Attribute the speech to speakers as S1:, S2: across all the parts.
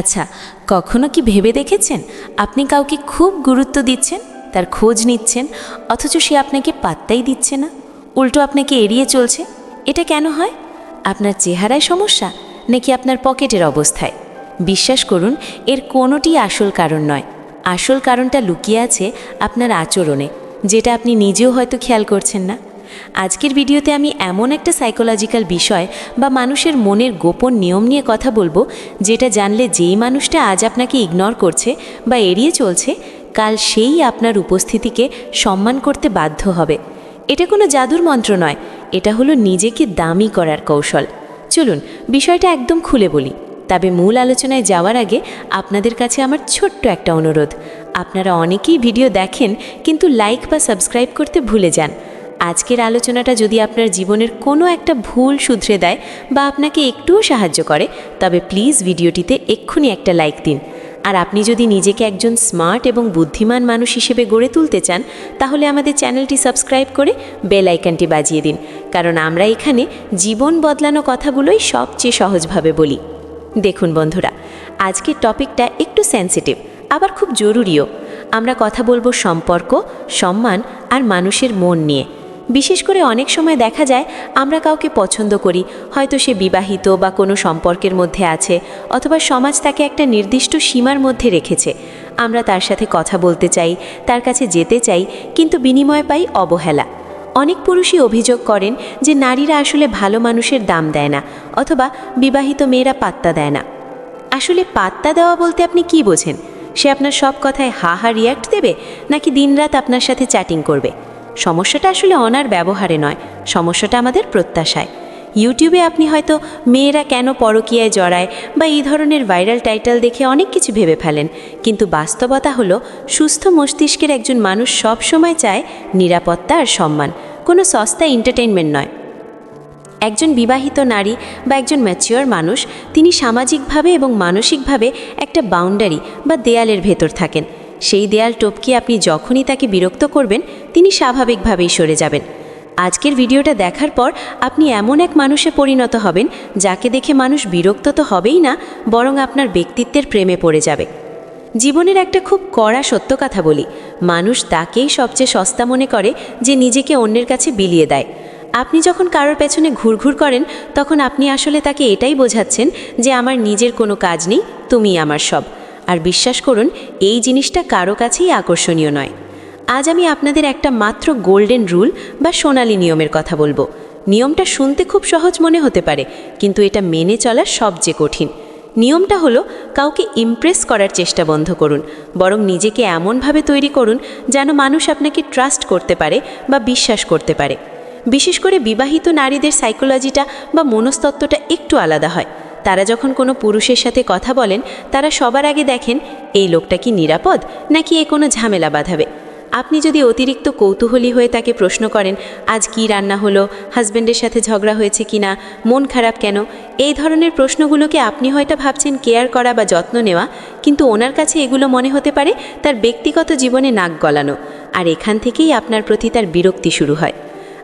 S1: আচ্ছা কখনো কি ভেবে দেখেছেন? আপনি কাউকে খুব গুরুত্ব দিচ্ছেন, তার খোঁজ নিচ্ছেন, অথচ সে আপনাকে পাত্তাই দিচ্ছে না? উল্টো আপনাকে এড়িয়ে চলছে? এটা কেন হয়? আপনার চেহারায় সমস্যা, নাকি আপনার পকেটের অবস্থায়? বিশ্বাস করুন, এর কোনোটি আসল কারণ নয়। আসল কারণটা লুকিয়ে আছে আপনার আচরণে, যেটা আপনি নিজেও হয়তো খেয়াল করছেন না। আজকের ভিডিওতে আমি এমন একটা সাইকোলজিক্যাল বিষয় বা মানুষের মনের গোপন নিয়ম নিয়ে কথা বলব, যেটা জানলে যেই মানুষটা আজ আপনাকে ইগনোর করছে বা এড়িয়ে চলছে, কাল সেই আপনার উপস্থিতিকে সম্মান করতে বাধ্য হবে। এটা কোনো জাদুর মন্ত্র নয়, এটা হলো নিজেকে দামি করার কৌশল। চলুন, বিষয়টা একদম খুলে বলি। তবে মূল আলোচনায় যাওয়ার আগে আপনাদের কাছে আমার ছোট্ট একটা অনুরোধ। আপনারা অনেকেই ভিডিও দেখেন, কিন্তু লাইক বা সাবস্ক্রাইব করতে ভুলে যান। আজকের আলোচনাটা যদি আপনার জীবনের কোনো একটা ভুল শুধরে দেয় বা আপনাকে একটুও সাহায্য করে, তবে প্লিজ ভিডিওটিতে এক্ষুনি একটা লাইক দিন। আর আপনি যদি নিজেকে একজন স্মার্ট এবং বুদ্ধিমান মানুষ হিসেবে গড়ে তুলতে চান, তাহলে আমাদের চ্যানেলটি সাবস্ক্রাইব করে বেল আইকনটি বাজিয়ে দিন। কারণ আমরা এখানে জীবন বদলানো কথাগুলোই সবচেয়ে সহজভাবে বলি। দেখুন বন্ধুরা, আজকের টপিকটা একটু সেন্সিটিভ আবার খুব জরুরিও। আমরা কথা বলব সম্পর্ক, সম্মান আর মানুষের মন নিয়ে। বিশেষ করে অনেক সময় দেখা যায় আমরা কাউকে পছন্দ করি, হয়তো সে বিবাহিত বা কোনো সম্পর্কের মধ্যে আছে অথবা সমাজ তাকে একটা নির্দিষ্ট সীমার মধ্যে রেখেছে। আমরা তার সাথে কথা বলতে চাই, তার কাছে যেতে চাই, কিন্তু বিনিময় পাই অবহেলা। অনেক পুরুষই অভিযোগ করেন যে নারীরা আসলে ভালো মানুষের দাম দেয় না অথবা বিবাহিত মেয়েরা পাত্তা দেয় না। আসলে পাত্তা দেওয়া বলতে আপনি কি বোঝেন? সে আপনার সব কথায় হা হা রিয়াক্ট দেবে নাকি দিনরাত আপনার সাথে চ্যাটিং করবে? সমস্যাটা আসলে অনার ব্যবহারে নয়, সমস্যাটা আমাদের প্রত্যাশায়। ইউটিউবে আপনি হয়তো মেয়েরা কেন পরকীয়ায় জড়ায় বা এই ধরনের ভাইরাল টাইটেল দেখে অনেক কিছু ভেবে ফেলেন, কিন্তু বাস্তবতা হলো সুস্থ মস্তিষ্কের একজন মানুষ সব সময় চায় নিরাপত্তা আর সম্মান, কোনো সস্তা এন্টারটেনমেন্ট নয়। একজন বিবাহিত নারী বা একজন ম্যাচিওর মানুষ, তিনি সামাজিকভাবে এবং মানসিকভাবে একটা বাউন্ডারি বা দেয়ালের ভেতর থাকেন। সেই দেয়াল টপকে আপনি যখনই তাকে বিরক্ত করবেন, তিনি স্বাভাবিকভাবেই সরে যাবেন। আজকের ভিডিওটা দেখার পর আপনি এমন এক মানুষে পরিণত হবেন, যাকে দেখে মানুষ বিরক্ত তো হবেই না, বরং আপনার ব্যক্তিত্বের প্রেমে পড়ে যাবে। জীবনের একটা খুব কড়া সত্য কথা বলি, মানুষ তাকেই সবচেয়ে সস্তা মনে করে যে নিজেকে অন্যের কাছে বিলিয়ে দেয়। আপনি যখন কারোর পেছনে ঘুরঘুর করেন, তখন আপনি আসলে তাকে এটাই বোঝাচ্ছেন যে আমার নিজের কোনো কাজ নেই তুমি আমার সব। আর বিশ্বাস করুন, এই জিনিসটা কারও কাছেই আকর্ষণীয় নয়। আজ আমি আপনাদের একটা মাত্র গোল্ডেন রুল বা সোনালি নিয়মের কথা বলব। নিয়মটা শুনতে খুব সহজ মনে হতে পারে, কিন্তু এটা মেনে চলা সবচেয়ে কঠিন। নিয়মটা হলো, কাউকে ইমপ্রেস করার চেষ্টা বন্ধ করুন, বরং নিজেকে এমনভাবে তৈরি করুন যেন মানুষ আপনাকে ট্রাস্ট করতে পারে বা বিশ্বাস করতে পারে। বিশেষ করে বিবাহিত নারীদের সাইকোলজিটা বা মনস্তত্ত্বটা একটু আলাদা হয়। তারা যখন কোনো পুরুষের সাথে কথা বলেন, তারা সবার আগে দেখেন, এই লোকটা কি নিরাপদ, নাকি এ কোনো ঝামেলা বাঁধাবে? আপনি যদি অতিরিক্ত কৌতূহলী হয়ে তাকে প্রশ্ন করেন, আজ কি রান্না হলো হাজব্যান্ডের সাথে ঝগড়া হয়েছে কিনা, মন খারাপ কেন, এই ধরনের প্রশ্নগুলোকে আপনি হয়তো ভাবছেন কেয়ার করা বা যত্ন নেওয়া, কিন্তু ওনার কাছে এগুলো মনে হতে পারে তার ব্যক্তিগত জীবনে নাক গলানো, আর এখান থেকেই আপনার প্রতি তার বিরক্তি শুরু হয়।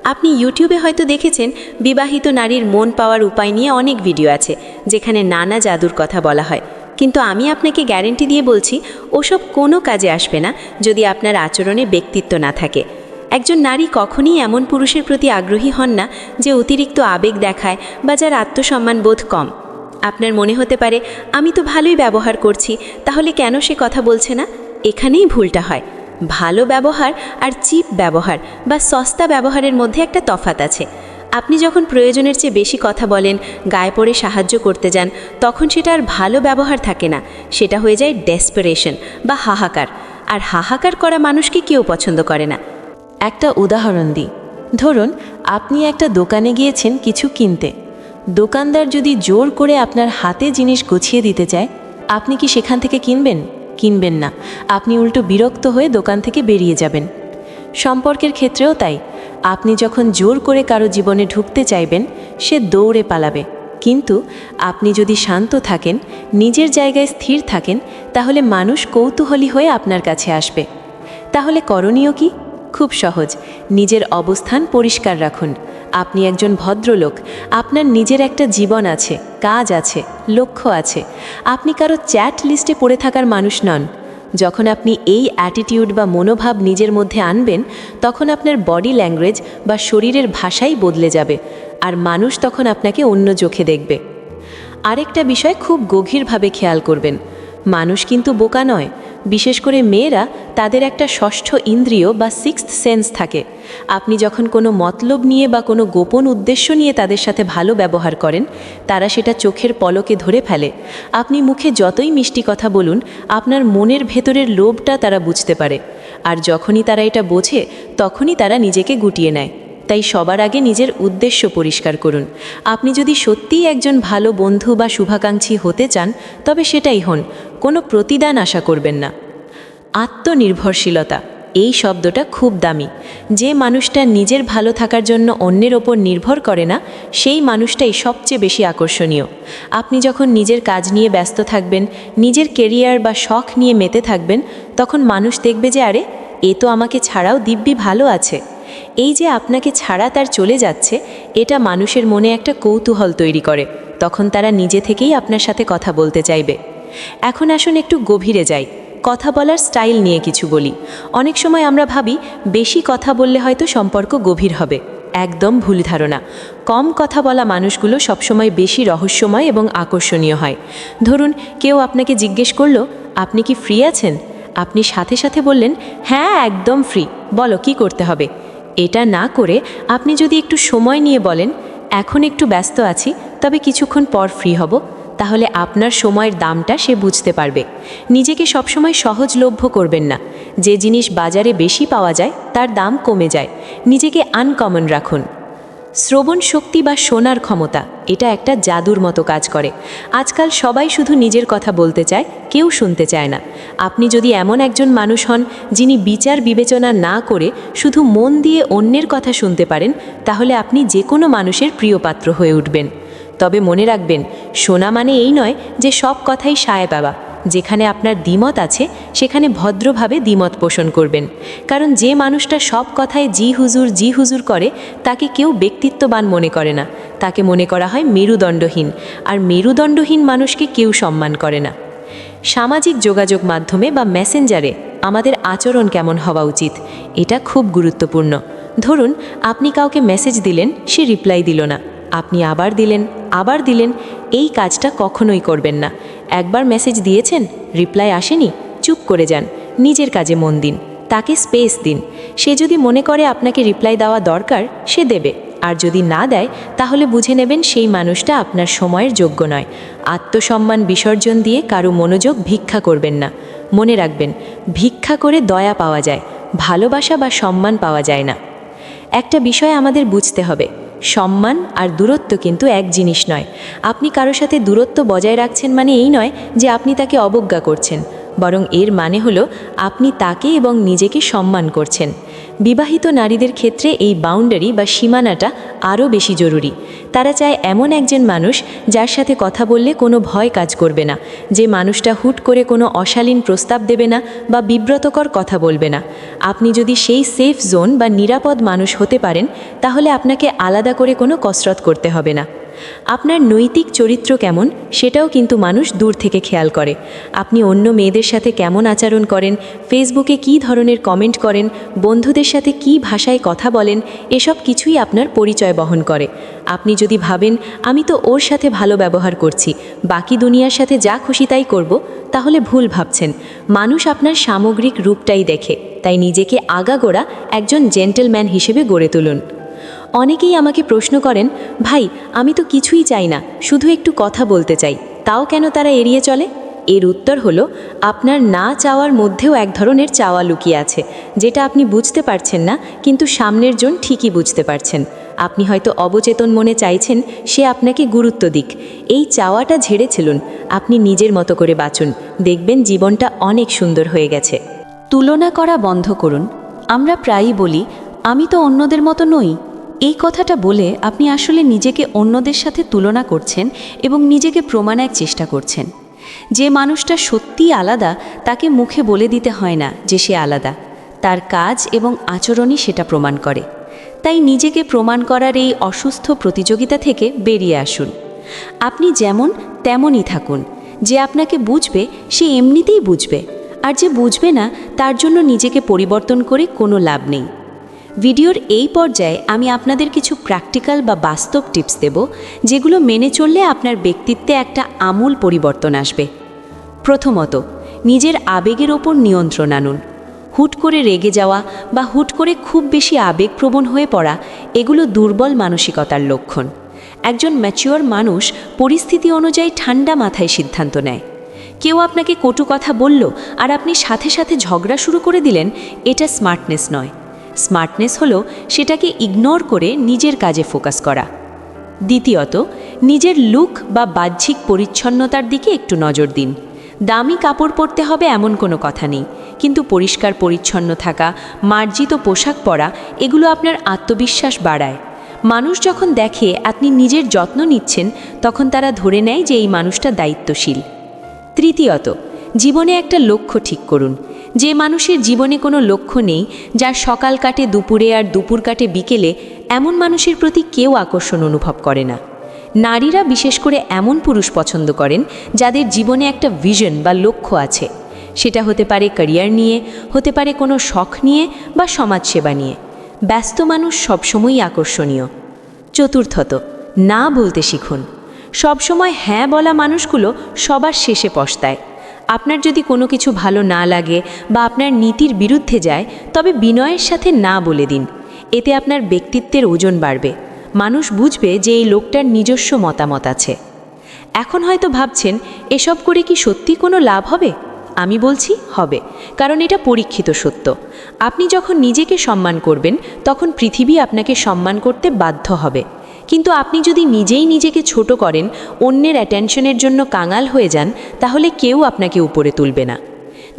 S1: আপনি ইউটিউবে হয়তো দেখেছেন বিবাহিত নারীর মন পাওয়ার উপায় নিয়ে অনেক ভিডিও আছে, যেখানে নানা জাদুর কথা বলা হয়। কিন্তু আমি আপনাকে গ্যারেন্টি দিয়ে বলছি, ওসব কোনো কাজে আসবে না যদি আপনার আচরণে ব্যক্তিত্ব না থাকে। একজন নারী কখনই এমন পুরুষের প্রতি আগ্রহী হন না যে অতিরিক্ত আবেগ দেখায় বা যার আত্মসম্মান বোধ কম। আপনার মনে হতে পারে, আমি তো ভালোই ব্যবহার করছি, তাহলে কেন সে কথা বলছে না? এখানেই ভুলটা হয়। ভালো ব্যবহার আর চিপ ব্যবহার বা সস্তা ব্যবহারের মধ্যে একটা তফাত আছে। আপনি যখন প্রয়োজনের চেয়ে বেশি কথা বলেন, গায়ে পড়ে সাহায্য করতে যান, তখন সেটা আর ভালো ব্যবহার থাকে না। সেটা হয়ে যায় ডেসপারেশন বা হাহাকার। আর হাহাকার করা মানুষকে কেউ পছন্দ করে না। একটা উদাহরণ দিই। ধরুন, আপনি একটা দোকানে গিয়েছেন কিছু কিনতে। দোকানদার যদি জোর করে আপনার হাতে জিনিস গুছিয়ে দিতে চায়, আপনি কি সেখান থেকে কিনবেন? কিনবেন না। আপনি উল্টো বিরক্ত হয়ে দোকান থেকে বেরিয়ে যাবেন। সম্পর্কের ক্ষেত্রেও তাই। আপনি যখন জোর করে কারও জীবনে ঢুকতে চাইবেন, সে দৌড়ে পালাবে। কিন্তু আপনি যদি শান্ত থাকেন, নিজের জায়গায় স্থির থাকেন, তাহলে মানুষ কৌতূহলী হয়ে আপনার কাছে আসবে। তাহলে করণীয় কি? খুব সহজ। নিজের অবস্থান পরিষ্কার রাখুন। আপনি একজন ভদ্রলোক, আপনার নিজের একটা জীবন আছে, কাজ আছে, লক্ষ্য আছে। আপনি কারও চ্যাট লিস্টে পড়ে থাকার মানুষ নন। যখন আপনি এই অ্যাটিটিউড বা মনোভাব নিজের মধ্যে আনবেন, তখন আপনার বডি ল্যাঙ্গুয়েজ বা শরীরের ভাষাই বদলে যাবে, আর মানুষ তখন আপনাকে অন্য চোখে দেখবে। আরেকটা বিষয় খুব গভীরভাবে খেয়াল করবেন, মানুষ কিন্তু বোকা নয় বিশেষ করে মেয়েরা তাদের একটা ষষ্ঠ ইন্দ্রিয় বা সিক্সথ সেন্স থাকে। আপনি যখন কোনো মতলব নিয়ে বা কোনো গোপন উদ্দেশ্য নিয়ে তাদের সাথে ভালো ব্যবহার করেন, তারা সেটা চোখের পলকে ধরে ফেলে। আপনি মুখে যতই মিষ্টি কথা বলুন, আপনার মনের ভেতরের লোভটা তারা বুঝতে পারে। আর যখনই তারা এটা বোঝে, তখনই তারা নিজেকে গুটিয়ে নেয়। তাই সবার আগে নিজের উদ্দেশ্য পরিষ্কার করুন। আপনি যদি সত্যিই একজন ভালো বন্ধু বা শুভাকাঙ্ক্ষী হতে চান, তবে সেটাই হন, কোনো প্রতিদান আশা করবেন না। আত্মনির্ভরশীলতা, এই শব্দটা খুব দামি। যে মানুষটা নিজের ভালো থাকার জন্য অন্যের ওপর নির্ভর করে না, সেই মানুষটাই সবচেয়ে বেশি আকর্ষণীয়। আপনি যখন নিজের কাজ নিয়ে ব্যস্ত থাকবেন, নিজের কেরিয়ার বা শখ নিয়ে মেতে থাকবেন, তখন মানুষ দেখবে যে, আরে, এ তো আমাকে ছাড়াও দিব্যি ভালো আছে। এই যে আপনাকে ছাড়া তার চলে যাচ্ছে, এটা মানুষের মনে একটা কৌতূহল তৈরি করে। তখন তারা নিজে থেকেই আপনার সাথে কথা বলতে চাইবে। এখন আসুন একটু গভীরে যাই। কথা বলার স্টাইল নিয়ে কিছু বলি। অনেক সময় আমরা ভাবি, বেশি কথা বললে হয়তো সম্পর্ক গভীর হবে। একদম ভুল ধারণা। কম কথা বলা মানুষগুলো সবসময় বেশি রহস্যময় এবং আকর্ষণীয় হয়। ধরুন, কেউ আপনাকে জিজ্ঞেস করল, আপনি কি ফ্রি আছেন? আপনি সাথে সাথে বললেন হ্যাঁ একদম ফ্রি বলো, কি করতে হবে? এটা না করে আপনি যদি একটু সময় নিয়ে বলেন, এখন একটু ব্যস্ত আছি, তবে কিছুক্ষণ পর ফ্রি হব, তাহলে আপনার সময়ের দামটা সে বুঝতে পারবে। নিজেকে সবসময় সহজলভ্য করবেন না। যে জিনিস বাজারে বেশি পাওয়া যায়, তার দাম কমে যায়। নিজেকে আনকমন রাখুন। শ্রবণ শক্তি বা শোনার ক্ষমতা, এটা একটা জাদুর মতো কাজ করে। আজকাল সবাই শুধু নিজের কথা বলতে চায়, কেউ শুনতে চায় না। আপনি যদি এমন একজন মানুষ হন, যিনি বিচার বিবেচনা না করে শুধু মন দিয়ে অন্যের কথা শুনতে পারেন, তাহলে আপনি যে কোনো মানুষের প্রিয় পাত্র হয়ে উঠবেন। তবে মনে রাখবেন, শোনা মানে এই নয় যে সব কথাই সায় পাওয়া যেখানে আপনার দ্বিমত আছে, সেখানে ভদ্রভাবে দ্বিমত পোষণ করবেন। কারণ যে মানুষটা সব কথায় জি হুজুর জি হুজুর করে, তাকে কেউ ব্যক্তিত্ববান মনে করে না। তাকে মনে করা হয় মেরুদণ্ডহীন। আর মেরুদণ্ডহীন মানুষকে কেউ সম্মান করে না। সামাজিক যোগাযোগ মাধ্যমে বা মেসেঞ্জারে আমাদের আচরণ কেমন হওয়া উচিত, এটা খুব গুরুত্বপূর্ণ। ধরুন, আপনি কাউকে মেসেজ দিলেন, সে রিপ্লাই দিল না। আপনি আবার দিলেন আবার দিলেন, এই কাজটা কখনোই করবেন না। একবার মেসেজ দিয়েছেন, রিপ্লাই আসেনি, চুপ করে যান, নিজের কাজে মন দিন, তাকে স্পেস দিন। সে যদি মনে করে আপনাকে রিপ্লাই দেওয়া দরকার, সে দেবে। আর যদি না দেয়, তাহলে বুঝে নেবেন সেই মানুষটা আপনার সময়ের যোগ্য নয়। আত্মসম্মান বিসর্জন দিয়ে কারও মনোযোগ ভিক্ষা করবেন না। মনে রাখবেন, ভিক্ষা করে দয়া পাওয়া যায়, ভালোবাসা বা সম্মান পাওয়া যায় না। একটা বিষয় আমাদের বুঝতে হবে সম্মান আর দূরত্ব কিন্তু এক জিনিস নয়। আপনি কারও সাথে দূরত্ব বজায় রাখছেন মানে এই নয় যে আপনি তাকে অবজ্ঞা করছেন। বরং এর মানে হলো আপনি তাকে এবং নিজেকে সম্মান করছেন। বিবাহিত নারীদের ক্ষেত্রে এই বাউন্ডারি বা সীমানাটা আরও বেশি জরুরি। তারা চায় এমন একজন মানুষ যার সাথে কথা বললে কোনো ভয় কাজ করবে না, যে মানুষটা হুট করে কোনো অশালীন প্রস্তাব দেবে না বা বিব্রতকর কথা বলবে না। আপনি যদি সেই সেফ জোন বা নিরাপদ মানুষ হতে পারেন, তাহলে আপনাকে আলাদা করে কোনো কসরত করতে হবে না। আপনার নৈতিক চরিত্র কেমন সেটাও কিন্তু মানুষ দূর থেকে খেয়াল করে। আপনি অন্য মেয়েদের সাথে কেমন আচরণ করেন, ফেসবুকে কী ধরনের কমেন্ট করেন, বন্ধুদের সাথে কী ভাষায় কথা বলেন, এসব কিছুই আপনার পরিচয় বহন করে। আপনি যদি ভাবেন, আমি তো ওর সাথে ভালো ব্যবহার করছি, বাকি দুনিয়ার সাথে যা খুশি তাই করব, তাহলে ভুল ভাবছেন। মানুষ আপনার সামগ্রিক রূপটাই দেখে, তাই নিজেকে আগাগোড়া একজন জেন্টেলম্যান হিসেবে গড়ে তুলুন। অনেকেই আমাকে প্রশ্ন করেন, ভাই, আমি তো কিছুই চাই না, শুধু একটু কথা বলতে চাই, তাও কেন তারা এড়িয়ে চলে? এর উত্তর হলো, আপনার না চাওয়ার মধ্যেও এক ধরনের চাওয়া লুকিয়ে আছে, যেটা আপনি বুঝতে পারছেন না, কিন্তু সামনের জন ঠিকই বুঝতে পারছেন। আপনি হয়তো অবচেতন মনে চাইছেন, সে আপনাকে গুরুত্ব দিক। এই চাওয়াটা ঝেড়ে ছিলুন, আপনি নিজের মতো করে বাঁচুন, দেখবেন জীবনটা অনেক সুন্দর হয়ে গেছে।
S2: তুলনা করা বন্ধ করুন। আমরা প্রায়ই বলি, আমি তো অন্যদের মতো নই। এই কথাটা বলে আপনি আসলে নিজেকে অন্যদের সাথে তুলনা করছেন এবং নিজেকে প্রমাণের চেষ্টা করছেন। যে মানুষটা সত্যিই আলাদা, তাকে মুখে বলে দিতে হয় না যে সে আলাদা। তার কাজ এবং আচরণই সেটা প্রমাণ করে। তাই নিজেকে প্রমাণ করার এই অসুস্থ প্রতিযোগিতা থেকে বেরিয়ে আসুন। আপনি যেমন, তেমনই থাকুন। যে আপনাকে বুঝবে, সে এমনিতেই বুঝবে। আর যে বুঝবে না, তার জন্য নিজেকে পরিবর্তন করে কোনো লাভ নেই। ভিডিওর এই পর্যায়ে আমি আপনাদের কিছু প্র্যাকটিক্যাল বা বাস্তব টিপস দেব, যেগুলো মেনে চললে আপনার ব্যক্তিত্বে একটা আমূল পরিবর্তন আসবে। প্রথমত, নিজের আবেগের ওপর নিয়ন্ত্রণ আনুন। হুট করে রেগে যাওয়া বা হুট করে খুব বেশি আবেগপ্রবণ হয়ে পড়া, এগুলো দুর্বল মানসিকতার লক্ষণ। একজন ম্যাচিওর মানুষ পরিস্থিতি অনুযায়ী ঠান্ডা মাথায় সিদ্ধান্ত নেয়। কেউ আপনাকে কটু কথা বলল আর আপনি সাথে সাথে ঝগড়া শুরু করে দিলেন, এটা স্মার্টনেস নয়। স্মার্টনেস হলো সেটাকে ইগনোর করে নিজের কাজে ফোকাস করা। দ্বিতীয়ত, নিজের লুক বা বাহ্যিক পরিচ্ছন্নতার দিকে একটু নজর দিন। দামি কাপড় পরতে হবে এমন কোনো কথা নেই, কিন্তু পরিষ্কার পরিচ্ছন্ন থাকা, মার্জিত পোশাক পরা, এগুলো আপনার আত্মবিশ্বাস বাড়ায়। মানুষ যখন দেখে আপনি নিজের যত্ন নিচ্ছেন, তখন তারা ধরে নেয় যে এই মানুষটা দায়িত্বশীল। তৃতীয়ত, জীবনে একটা লক্ষ্য ঠিক করুন। যে মানুষের জীবনে কোনো লক্ষ্য নেই, যার সকাল কাটে দুপুরে আর দুপুর কাটে বিকেলে, এমন মানুষের প্রতি কেউ আকর্ষণ অনুভব করে না। নারীরা বিশেষ করে এমন পুরুষ পছন্দ করেন, যাদের জীবনে একটা ভিশন বা লক্ষ্য আছে। সেটা হতে পারে ক্যারিয়ার নিয়ে, হতে পারে কোনো শখ নিয়ে বা সমাজসেবা নিয়ে। ব্যস্ত মানুষ সবসময়ই আকর্ষণীয়। চতুর্থত, না বলতে শিখুন। সবসময় হ্যাঁ বলা মানুষগুলো সবার শেষে পস্তায়। আপনার যদি কোনো কিছু ভালো না লাগে বা আপনার নীতির বিরুদ্ধে যায়, তবে বিনয়ের সাথে না বলে দিন। এতে আপনার ব্যক্তিত্বের ওজন বাড়বে। মানুষ বুঝবে যে এই লোকটার নিজস্ব মতামত আছে। এখন হয়তো ভাবছেন, এসব করে কি সত্যি কোনো লাভ হবে? আমি বলছি, হবে। কারণ এটা পরীক্ষিত সত্য। আপনি যখন নিজেকে সম্মান করবেন, তখন পৃথিবী আপনাকে সম্মান করতে বাধ্য হবে। কিন্তু আপনি যদি নিজেই নিজেকে ছোট করেন, অন্যের অ্যাটেনশনের জন্য কাঙাল হয়ে যান, তাহলে কেউ আপনাকে উপরে তুলবে না।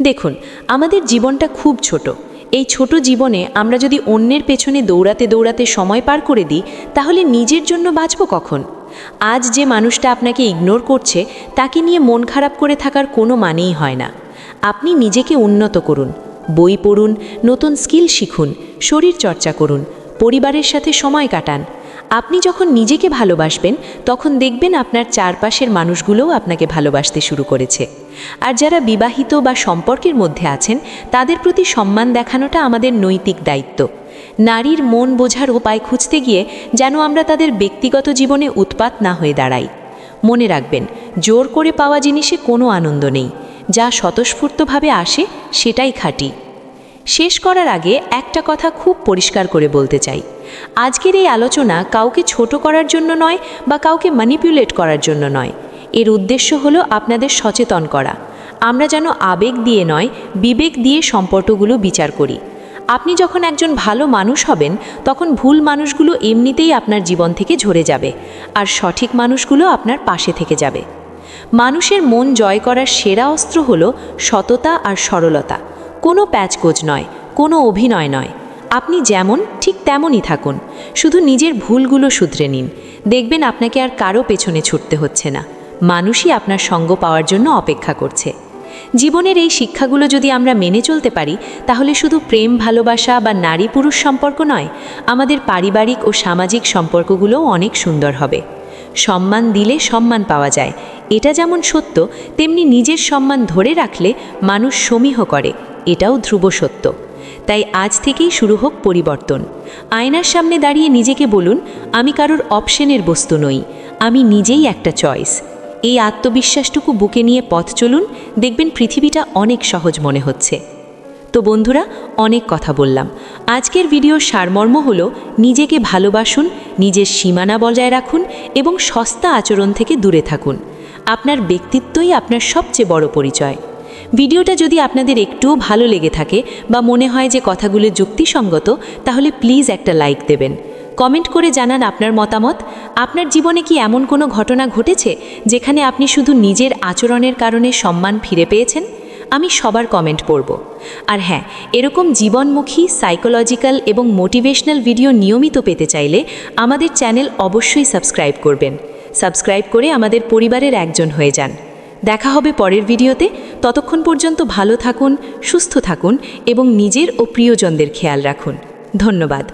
S2: দেখুন, আমাদের জীবনটা খুব ছোট। এই ছোট জীবনে আমরা যদি অন্যের পেছনে দৌড়াতে দৌড়াতে সময় পার করে দিই, তাহলে নিজের জন্য বাঁচব কখন? আজ যে মানুষটা আপনাকে ইগনোর করছে, তাকে নিয়ে মন খারাপ করে থাকার কোনো মানেই হয় না। আপনি নিজেকে উন্নত করুন, বই পড়ুন, নতুন স্কিল শিখুন শরীর চর্চা করুন, পরিবারের সাথে সময় কাটান আপনি যখন নিজেকে ভালোবাসবেন, তখন দেখবেন আপনার চারপাশের মানুষগুলোও আপনাকে ভালোবাসতে শুরু করেছে। আর যারা বিবাহিত বা সম্পর্কের মধ্যে আছেন, তাদের প্রতি সম্মান দেখানোটা আমাদের নৈতিক দায়িত্ব। নারীর মন বোঝার উপায় খুঁজতে গিয়ে যেন আমরা তাদের ব্যক্তিগত জীবনে উৎপাত না হয়ে দাঁড়াই। মনে রাখবেন, জোর করে পাওয়া জিনিসে কোনো আনন্দ নেই। যা স্বতঃস্ফূর্তভাবে আসে, সেটাই খাঁটি। শেষ করার আগে একটা কথা খুব পরিষ্কার করে বলতে চাই। আজকের এই আলোচনা কাউকে ছোট করার জন্য নয় বা কাউকে ম্যানিপুলেট করার জন্য নয়। এর উদ্দেশ্য হলো আপনাদের সচেতন করা। আমরা যেন আবেগ দিয়ে নয়, বিবেক দিয়ে সম্পর্কগুলো বিচার করি। আপনি যখন একজন ভালো মানুষ হবেন, তখন ভুল মানুষগুলো এমনিতেই আপনার জীবন থেকে ঝরে যাবে আর সঠিক মানুষগুলো আপনার পাশে থেকে যাবে। মানুষের মন জয় করার সেরা অস্ত্র হলো সততা আর সরলতা। কোনো প্যাচকোচ নয়, কোনো অভিনয় নয়। আপনি যেমন, ঠিক তেমনই থাকুন। শুধু নিজের ভুলগুলো শুধরে নিন। দেখবেন আপনাকে আর কারও পেছনে ছুটতে হচ্ছে না। মানুষই আপনার সঙ্গ পাওয়ার জন্য অপেক্ষা করছে। জীবনের এই শিক্ষাগুলো যদি আমরা মেনে চলতে পারি, তাহলে শুধু প্রেম, ভালোবাসা বা নারী পুরুষ সম্পর্ক নয়, আমাদের পারিবারিক ও সামাজিক সম্পর্কগুলোও অনেক সুন্দর হবে। সম্মান দিলে সম্মান পাওয়া যায়। এটা যেমন সত্য, তেমনি নিজের সম্মান ধরে রাখলে মানুষ সমীহ করে। এটাও ধ্রুব সত্য। তাই আজ থেকেই শুরু হোক পরিবর্তন। আয়নার সামনে দাঁড়িয়ে নিজেকে বলুন, আমি কারোর অপশনের বস্তু নই, আমি নিজেই একটা চয়েস। এই আত্মবিশ্বাসটুকু বুকে নিয়ে পথ চলুন, দেখবেন পৃথিবীটা অনেক সহজ মনে হচ্ছে। তো বন্ধুরা, অনেক কথা বললাম। আজকের ভিডিওর সারমর্ম হল, নিজেকে ভালোবাসুন, নিজের সীমানা বজায় রাখুন এবং সস্তা আচরণ থেকে দূরে থাকুন। আপনার ব্যক্তিত্বই আপনার সবচেয়ে বড় পরিচয়। ভিডিওটা যদি আপনাদের একটুও ভালো লেগে থাকে বা মনে হয় যে কথাগুলো যুক্তিসঙ্গত, তাহলে প্লিজ একটা লাইক দেবেন। কমেন্ট করে জানান আপনার মতামত। আপনার জীবনে কি এমন কোনো ঘটনা ঘটেছে যেখানে আপনি শুধু নিজের আচরণের কারণে সম্মান ফিরে পেয়েছেন? আমি সবার কমেন্ট পড়ব। আর হ্যাঁ এরকম জীবনমুখী, সাইকোলজিক্যাল এবং মোটিভেশনাল ভিডিও নিয়মিত পেতে চাইলে আমাদের চ্যানেল অবশ্যই সাবস্ক্রাইব করবেন। সাবস্ক্রাইব করে আমাদের পরিবারের একজন হয়ে যান। দেখা হবে পরের ভিডিওতে। ততক্ষণ পর্যন্ত ভালো থাকুন, সুস্থ থাকুন এবং নিজের ও প্রিয়জনদের খেয়াল রাখুন। ধন্যবাদ।